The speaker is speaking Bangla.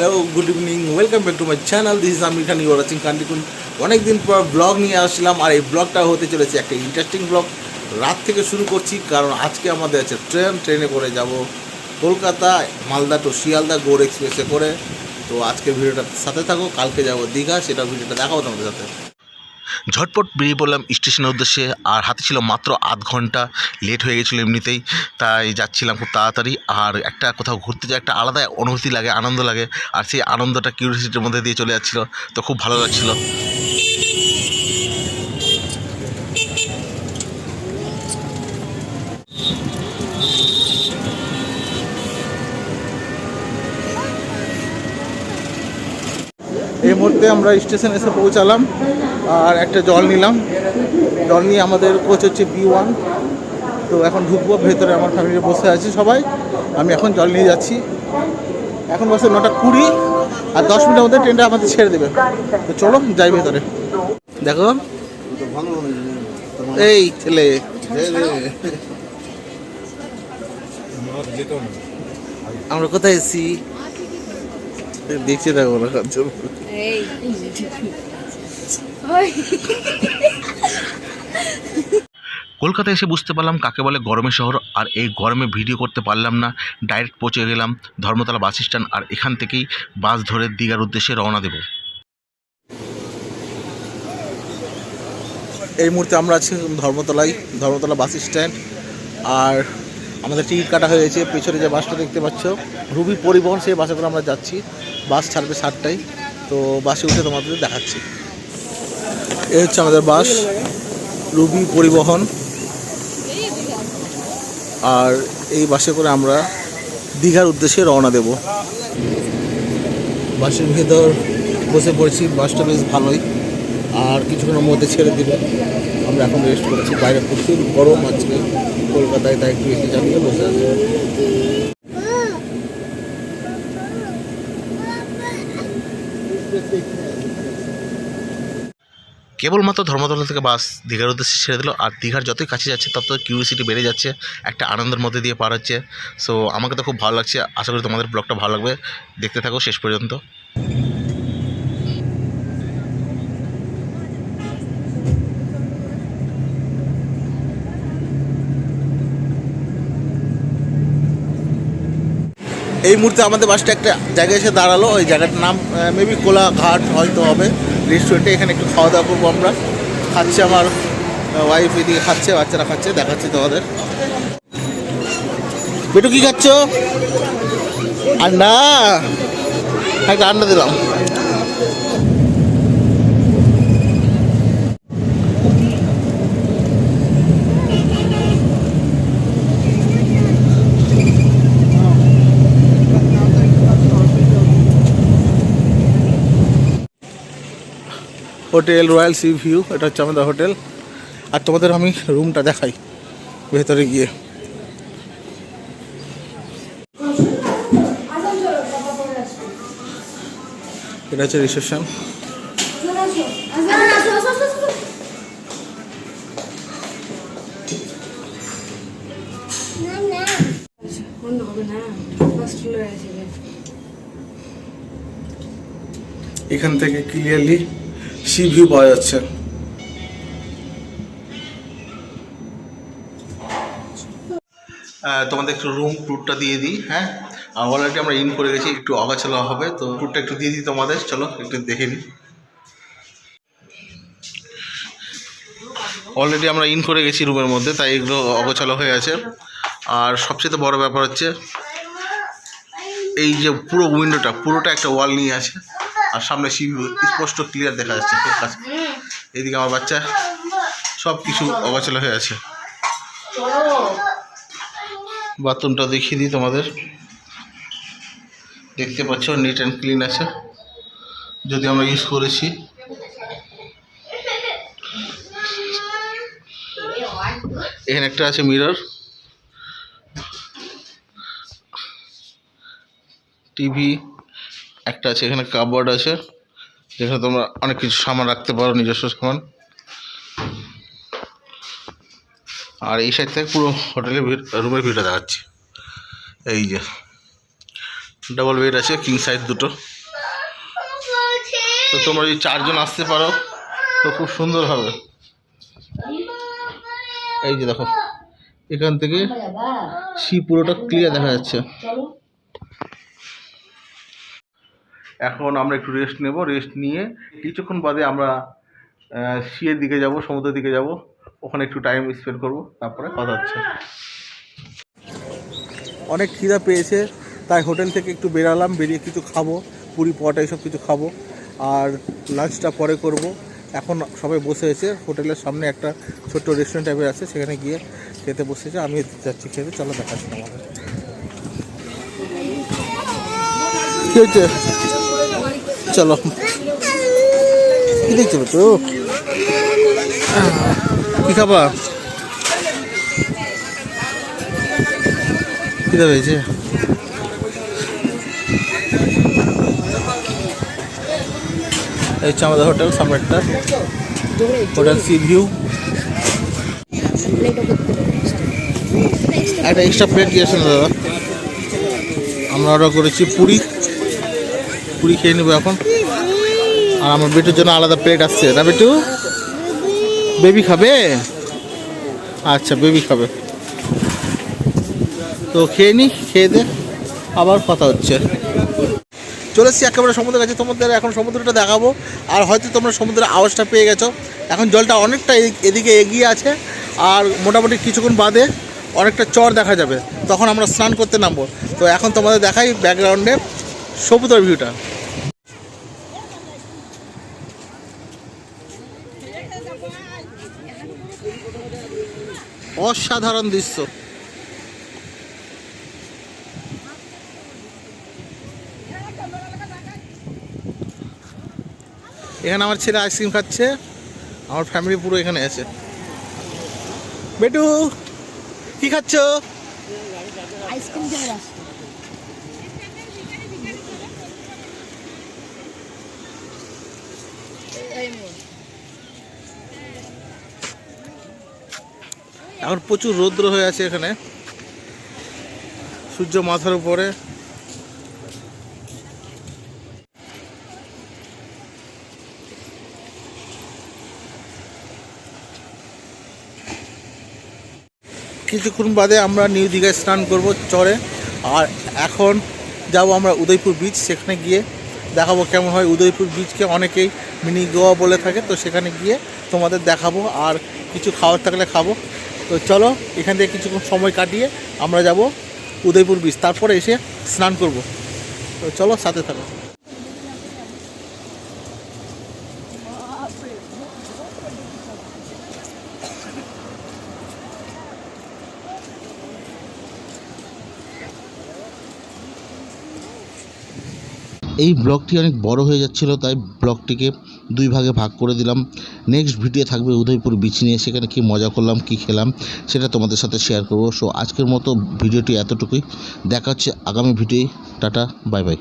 Hello good evening welcome back to my channel this is Aamir Khan your watching কান্টিকুন অনেকদিন পর ব্লগ নিয়ে আসলাম আর এই ব্লগটা হতে চলেছে একটা ইন্টারেস্টিং ব্লগ রাত থেকে শুরু করছি কারণ আজকে আমাদের আছে ট্রেন ট্রেনে করে যাব কলকাতা, মালদা টু শিয়ালদা গোর এক্সপ্রেসে করে। তো আজকে ভিডিওটার সাথে থাকো, কালকে যাব দীঘা, সেটা ভিডিওটা দেখাবো তোমাদের সাথে। ঝটপট বেরিয়ে পড়লাম স্টেশনের উদ্দেশ্যে। আর হাতে ছিল মাত্র আধ ঘণ্টা। লেট হয়ে গেছিল এমনিতেই। তাই যাচ্ছিলাম খুব তাড়াতাড়ি। আর একটা কোথাও ঘুরতে যাওয়া একটা আলাদা অনুভূতি লাগে, আনন্দ লাগে। আর সেই আনন্দটা কিউরিয়াসিটির মধ্যে দিয়ে চলে যাচ্ছিল। তো খুব ভালো লাগছিল। মুহূর্তে আমরা স্টেশন এসে পৌঁছালাম আর একটা জল নিলাম। জল নিয়ে আমাদের কোচ হচ্ছে বি ওয়ান তো এখন ঢুকবো, ভেতরে আমার ফ্যামিলি বসে আছে সবাই। আমি এখন জল নিয়ে যাচ্ছি। এখন বসে নটা কুড়ি আর দশ মিনিটের মধ্যে ট্রেনটা আমাদের ছেড়ে দেবে। তো চলো যাই ভেতরে। দেখো। এই ছেলে। আমরা কোথায় এসেছি? দেখছি দেখো না ওই কলকাতায় এসে বুঝতে পারলাম কাকে বলে গরমের শহর আর এই গরমে ভিডিও করতে পারলাম না। ডাইরেক্ট পৌঁছে গেলাম ধর্মতলা বাস স্ট্যান্ড আর এখান থেকেই বাস ধরে দীঘার উদ্দেশ্যে রওনা দেব। এই মুহূর্তে আমরা আছি ধর্মতলায় ধর্মতলা বাস স্ট্যান্ড আর আমাদের টিকিট কাটা হয়েছে পেছনে যে বাসটা দেখতে পাচ্ছ, রুবি পরিবহন সেই বাসে করে আমরা যাচ্ছি। বাস ছাড়বে সাতটায়, তো বাসে উঠে তোমাদের দেখাচ্ছি। এই হচ্ছে আমাদের বাস, রুবি পরিবহন। আর এই বাসে করে আমরা দীঘার উদ্দেশ্যে রওনা দেব। বাসের ভেতর বসে পড়েছি, বাসটা বেশ ভালোই। আর কিছুক্ষণের মধ্যে ছেড়ে দিবে। আমরা এখন রেস্ট করেছি। বাইরে প্রচুর গরম আজকে কলকাতায় তাই একটু এসে চালিয়ে বসে আছি। কেবলমাত্র ধর্মতলা থেকে বাস দীঘার উদ্দেশ্যে ছেড়ে দিল। আর দীঘার যতই কাছে যাচ্ছে, তত কিউরিয়াসিটি বেড়ে যাচ্ছে। একটা আনন্দের মধ্যে দিয়ে পার হচ্ছে। সো আমাকে তো খুব ভালো লাগছে। আশা করি তোমাদের ব্লগটা ভালো লাগবে। দেখতে থাকো শেষ পর্যন্ত। এই মুহূর্তে আমাদের বাসটা একটা জায়গায় এসে দাঁড়াল। ওই জায়গাটার নাম মেবি কোলাঘাট হয়তো হবে। রেস্টুরেন্টে এখানে একটু খাওয়া দাওয়া করব আমরা। খাচ্ছে আমার ওয়াইফ এদিকে খাচ্ছে, বাচ্চারা খাচ্ছে, দেখাচ্ছি তোমাদের। বেটু, কি খাচ্ছ? আন্ডা। একটা আন্ডা দিলাম। হোটেল, রয়্যাল সি ভিউ, এটা হচ্ছে আমাদের হোটেল আর তোমাদের আমি রুমটা দেখাই, ভেতরে গিয়ে এটা হচ্ছে রিসেপশন। এখান থেকে ক্লিয়ারলি সি ভিউ পাওয়া যাচ্ছে। তোমাদের একটু রুম ট্যুরটা দিয়ে দিই হ্যাঁ? অলরেডি আমরা ইন করে গেছি, একটু অগাছালো হবে, তো ট্যুরটা একটু দিয়ে দিই তোমাদের, চলো, একটু দেখে নিই। অলরেডি আমরা ইন করে গেছি রুমের মধ্যে, তাই এগুলো অগোছালো হয়ে আছে। আর সবচেয়ে বড় ব্যাপার হচ্ছে, এই যে পুরো উইন্ডোটা পুরোটা একটা ওয়াল নিয়ে আছে। আর সামনে সি স্পষ্ট ক্লিয়ার দেখা যাচ্ছে কাছে। এদিকে আমার বাচ্চা সব কিছু অগোছালো হয়ে আছে। বাথরুমটা দেখিয়ে দিই তোমাদের। দেখতে পাচ্ছ নিট অ্যান্ড ক্লিন আছে। যদি আমরা ইউজ করেছি। এখানে একটা আছে মিরর টিভি একটা আছে, এখানে কাপবোর্ড আছে, যেখানে তোমরা অনেক কিছু সামান রাখতে পারো, নিজস্ব সামান। আর এই সাইড থেকে পুরো হোটেলের রুমের ভিউটা দেখাচ্ছি। এই যে ডাবল বেড আছে কিং সাইজ দুটো। তো তোমরা যদি চারজন আসতে পারো, তো খুব সুন্দর হবে। এই যে দেখো, এখান থেকে সি পুরোটা ক্লিয়ার দেখা যাচ্ছে। এখন আমরা একটু রেস্ট নেব। রেস্ট নিয়ে কিছুক্ষণ বাদে আমরা সিয়ের দিকে যাব, সমুদ্রের দিকে যাব। ওখানে একটু টাইম স্পেন্ড করব, তারপরে কথা হচ্ছে। অনেক খিদা পেয়েছে, তাই হোটেল থেকে একটু বেরালাম, বেরিয়ে কিছু খাব, পুরি পটা এইসব কিছু খাব। আর লাঞ্চটা পরে করব। এখন সবাই বসে আছে, হোটেলের সামনে একটা ছোট্ট রেস্টুরেন্ট টাইপের আছে, সেখানে গিয়ে খেতে বসেছে আমি যাচ্ছি খেতে, চলো দেখাচ্ছি আমাদের চলো। কি দেখছ তো? কি খাবা? পেয়েছে এই হচ্ছে আমাদের হোটেল সামনে একটা হোটেল সি ভিউ। একটা এক্সট্রা প্লেট দিয়েছে না দাদা। আমরা অর্ডার করেছি পুরি। পুরি খেয়ে নেব এখন। আর আমার বেটুর জন্য আলাদা প্লেট আসছে, না বেটু? বেবি খাবে? আচ্ছা বেবি খাবে। তো খেয়ে নি, খেয়ে দে, আবার কথা হচ্ছে। চলে এসেছি একেবারে সমুদ্রের কাছে। তোমাদের এখন সমুদ্রটা দেখাবো। আর হয়তো তোমরা সমুদ্রের আওয়াজটা পেয়ে গেছো। এখন জলটা অনেকটা এদিকে এগিয়ে আছে। আর মোটামুটি কিছুক্ষণ বাদে অনেকটা চর দেখা যাবে। তখন আমরা স্নান করতে নামবো। তো এখন তোমাদের দেখাই ব্যাকগ্রাউন্ডে সমুদ্রের ভিউটা অসাধারণ দৃশ্য। এখানে আমার ছেলে আইসক্রিম খাচ্ছে। আমার ফ্যামিলি পুরো এখানে আছে। বেটু কি খাচ্ছ? আইসক্রিম খেয়ে আসছে এখন প্রচুর রৌদ্র হয়ে আছে এখানে। সূর্য মাথার উপরে। কিছুক্ষণ বাদে আমরা নিউ দীঘায় স্নান করব চরে। আর এখন যাব আমরা উদয়পুর বিচ সেখানে গিয়ে দেখাবো কেমন হয় উদয়পুর বিচকে অনেকেই মিনি গোয়া বলে থাকে, তো সেখানে গিয়ে তোমাদের দেখাবো। আর কিছু খাওয়ার থাকলে খাব। তো চলো, এখান থেকে কিছুক্ষণ সময় কাটিয়ে আমরা যাব উদয়পুর বিচ তারপরে এসে স্নান করব। তো চলো, সাথে থাকো। এই ব্লগটি অনেক বড় হয়ে যাচ্ছিল, তাই ব্লগটিকে দুই ভাগে ভাগ করে দিলাম। নেক্সট ভিডিও থাকবে উদয়পুর বিচ নিয়ে, সেখানে কি মজা করলাম, কি খেলাম, সেটা তোমাদের সাথে শেয়ার করব। সো আজকের মতো ভিডিওটি এতটুকুই। দেখা হচ্ছে আগামী ভিডিও টাটা বাই বাই